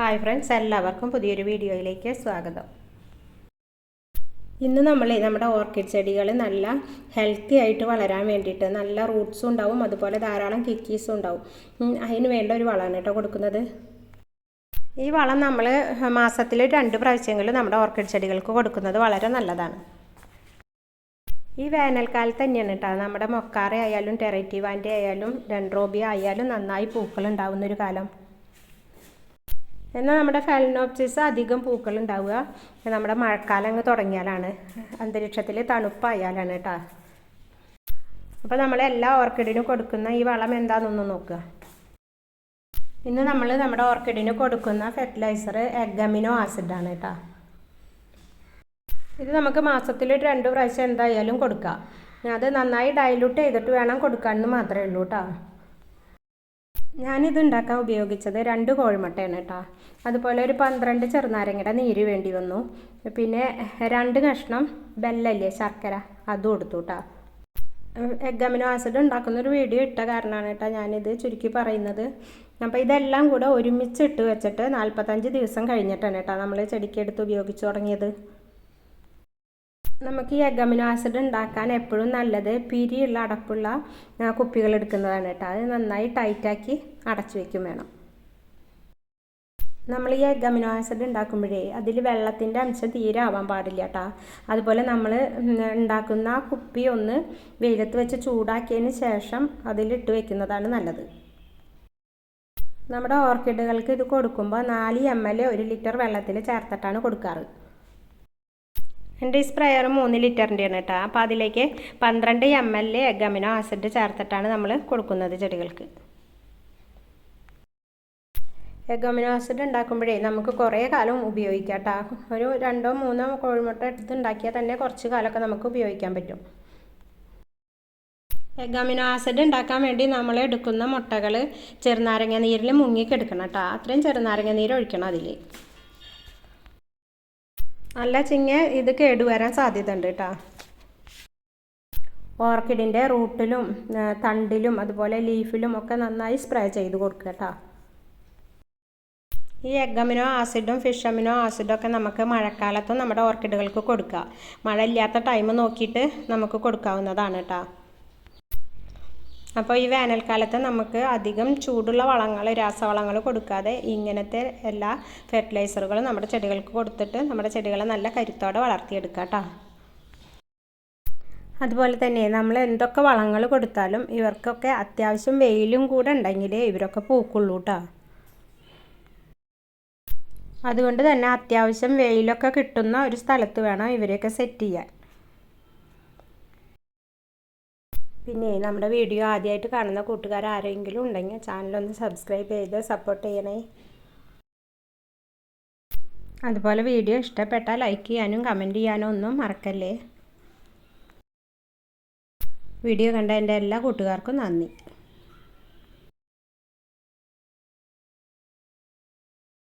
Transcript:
Hi friends എല്ലാവർക്കും പുതിയൊരു വീഡിയോയിലേക്ക് സ്വാഗതം. ഇന്ന് നമ്മൾ നമ്മുടെ ഓർക്കിഡ് ചെടികൾ നല്ല ഹെൽത്തി ആയിട്ട് വളരാൻ വേണ്ടിയിട്ട് നല്ല റൂട്ട്സും ഉണ്ടാവും അതുപോലെ ധാരാളം കിക്കീസും ഉണ്ടാവും. അതിന് വേണ്ട ഒരു വളമാണ് കേട്ടോ കൊടുക്കുന്നത്. ഈ വളം നമ്മൾ മാസത്തിൽ രണ്ട് പ്രാവശ്യങ്ങളിൽ നമ്മുടെ ഓർക്കിഡ് ചെടികൾക്ക് കൊടുക്കുന്നത് വളരെ നല്ലതാണ്. ഈ വേനൽക്കാലത്ത് തന്നെയാണ് കേട്ടോ. നമ്മുടെ മൊക്കാറ ആയാലും ടെറേറ്റീവാന്റെ ആയാലും ഡെൻഡ്രോബിയ ആയാലും നന്നായി പൂക്കൾ ഉണ്ടാവുന്നൊരു കാലം. എന്നാൽ നമ്മുടെ ഫാലിനോപ്സിസ് അധികം പൂക്കൾ ഉണ്ടാവുക. നമ്മുടെ മഴക്കാലം അങ്ങ് തുടങ്ങിയാലാണ്. അന്തരീക്ഷത്തിൽ തണുപ്പായാലാണ് കേട്ടോ. അപ്പോൾ നമ്മൾ എല്ലാ ഓർക്കിഡിനും കൊടുക്കുന്ന ഈ വളം എന്താണെന്നൊന്ന് നോക്കുക. ഇന്ന് നമ്മൾ നമ്മുടെ ഓർക്കിഡിന് കൊടുക്കുന്ന ഫെർട്ടിലൈസർ എഗമിനോ ആസിഡാണ് കേട്ടോ. ഇത് നമുക്ക് മാസത്തിൽ രണ്ട് പ്രാവശ്യം എന്തായാലും കൊടുക്കാം. അത് നന്നായി ഡൈലൂട്ട് ചെയ്തിട്ട് വേണം കൊടുക്കാൻ മാത്രമേ ഉള്ളൂ കേട്ടോ. ഞാനിത് ഉണ്ടാക്കാൻ ഉപയോഗിച്ചത് രണ്ട് കോഴിമുട്ടയാണ് കേട്ടോ. അതുപോലെ ഒരു പന്ത്രണ്ട് ചെറുനാരങ്ങയുടെ നീര് വേണ്ടി വന്നു. പിന്നെ രണ്ട് കഷ്ണം ബെല്ലല്ലേ ശർക്കര അതും എടുത്തു കേട്ടോ. എഗ്ഗമിനോ ആസിഡ് ഉണ്ടാക്കുന്ന ഒരു വീഡിയോ ഇട്ട കാരണമാണ് കേട്ടോ ഞാനിത് ചുരുക്കി പറയുന്നത്. അപ്പോൾ ഇതെല്ലാം കൂടെ ഒരുമിച്ച് ഇട്ട് വെച്ചിട്ട് നാൽപ്പത്തഞ്ച് ദിവസം കഴിഞ്ഞിട്ടാണ് കേട്ടോ നമ്മൾ ചെടിക്കെടുത്ത് ഉപയോഗിച്ച് തുടങ്ങിയത്. നമുക്ക് ഈ എഗമിനോ ആസിഡ് ഉണ്ടാക്കാൻ എപ്പോഴും നല്ലത് പിരിയുള്ള അടപ്പുള്ള കുപ്പികൾ എടുക്കുന്നതാണ് കേട്ടോ. അത് നന്നായി ടൈറ്റാക്കി അടച്ചു വയ്ക്കും വേണം. നമ്മൾ ഈ എഗമിനോ ആസിഡ് ഉണ്ടാക്കുമ്പോഴേ അതിൽ വെള്ളത്തിന്റെ അംശം തീരെ ആവാൻ പാടില്ല കേട്ടോ. അതുപോലെ നമ്മൾ ഉണ്ടാക്കുന്ന കുപ്പി ഒന്ന് വെയിലത്ത് വെച്ച് ചൂടാക്കിയതിന് ശേഷം അതിലിട്ട് വെക്കുന്നതാണ് നല്ലത്. നമ്മുടെ ഓർക്കിഡുകൾക്ക് ഇത് കൊടുക്കുമ്പോൾ നാല് എം എൽ ഒരു ലിറ്റർ വെള്ളത്തിൽ ചേർത്തിട്ടാണ് കൊടുക്കാറ്. എന്റെ ഈ സ്പ്രെയർ മൂന്ന് ലിറ്ററിന്റെയാണ് കേട്ടോ. അപ്പോൾ അതിലേക്ക് പന്ത്രണ്ട് എം എൽ എഗമിനോ ആസിഡ് ചേർത്തിട്ടാണ് നമ്മൾ കൊടുക്കുന്നത് ചെടികൾക്ക്. എഗമിനോ ആസിഡ് ഉണ്ടാക്കുമ്പോഴേ നമുക്ക് കുറേ കാലം ഉപയോഗിക്കാം കേട്ടോ. ഒരു രണ്ടോ മൂന്നോ കോഴിമുട്ട എടുത്ത് ഉണ്ടാക്കിയാൽ തന്നെ കുറച്ച് കാലമൊക്കെ നമുക്ക് ഉപയോഗിക്കാൻ പറ്റും. എഗമിനോ ആസിഡ് ഉണ്ടാക്കാൻ വേണ്ടി നമ്മൾ എടുക്കുന്ന മുട്ടകൾ ചെറുനാരങ്ങ നീരിൽ മുങ്ങിക്കെടുക്കണം കേട്ടോ. അത്രയും ചെറുനാരങ്ങ നീര് ഒഴിക്കണം അതിൽ. നല്ല ചിങ്ങ ഇത് കേടുവരാൻ സാധ്യത ഉണ്ട് കേട്ടോ. ഓർക്കിഡിന്റെ റൂട്ടിലും തണ്ടിലും അതുപോലെ ലീഫിലും ഒക്കെ നന്നായി സ്പ്രേ ചെയ്ത് കൊടുക്കുക കേട്ടോ. ഈ എഗമിനോ ആസിഡും ഫിഷ് അമിനോ ആസിഡും ഒക്കെ നമുക്ക് മഴക്കാലത്തും നമ്മുടെ ഓർക്കിഡുകൾക്ക് കൊടുക്കുക. മഴ ഇല്ലാത്ത ടൈം നോക്കിയിട്ട് നമുക്ക് കൊടുക്കാവുന്നതാണ് കേട്ടോ. അപ്പോൾ ഈ വേനൽക്കാലത്ത് നമുക്ക് അധികം ചൂടുള്ള വളങ്ങൾ രാസവളങ്ങൾ കൊടുക്കാതെ ഇങ്ങനത്തെ എല്ലാ ഫെർട്ടിലൈസറുകളും നമ്മുടെ ചെടികൾക്ക് കൊടുത്തിട്ട് നമ്മുടെ ചെടികളെ നല്ല കരുത്തോടെ വളർത്തിയെടുക്കാം കേട്ടോ. അതുപോലെ തന്നെ നമ്മൾ എന്തൊക്കെ വളങ്ങൾ കൊടുത്താലും ഇവർക്കൊക്കെ അത്യാവശ്യം വെയിലും കൂടെ ഉണ്ടെങ്കിൽ ഇവരൊക്കെ പൂക്കുള്ളൂ കേട്ടോ. അതുകൊണ്ട് തന്നെ അത്യാവശ്യം വെയിലൊക്കെ കിട്ടുന്ന ഒരു സ്ഥലത്ത് വേണം ഇവരെയൊക്കെ സെറ്റ് ചെയ്യാൻ. പിന്നെ നമ്മുടെ വീഡിയോ ആദ്യമായിട്ട് കാണുന്ന കൂട്ടുകാർ ആരെങ്കിലും ഉണ്ടെങ്കിൽ ചാനലൊന്ന് സബ്സ്ക്രൈബ് ചെയ്ത് സപ്പോർട്ട് ചെയ്യണേ. അതുപോലെ വീഡിയോ ഇഷ്ടപ്പെട്ടാൽ ലൈക്ക് ചെയ്യാനും കമന്റ് ചെയ്യാനും ഒന്നും മറക്കല്ലേ. വീഡിയോ കണ്ട എന്റെ എല്ലാ കൂട്ടുകാർക്കും നന്ദി.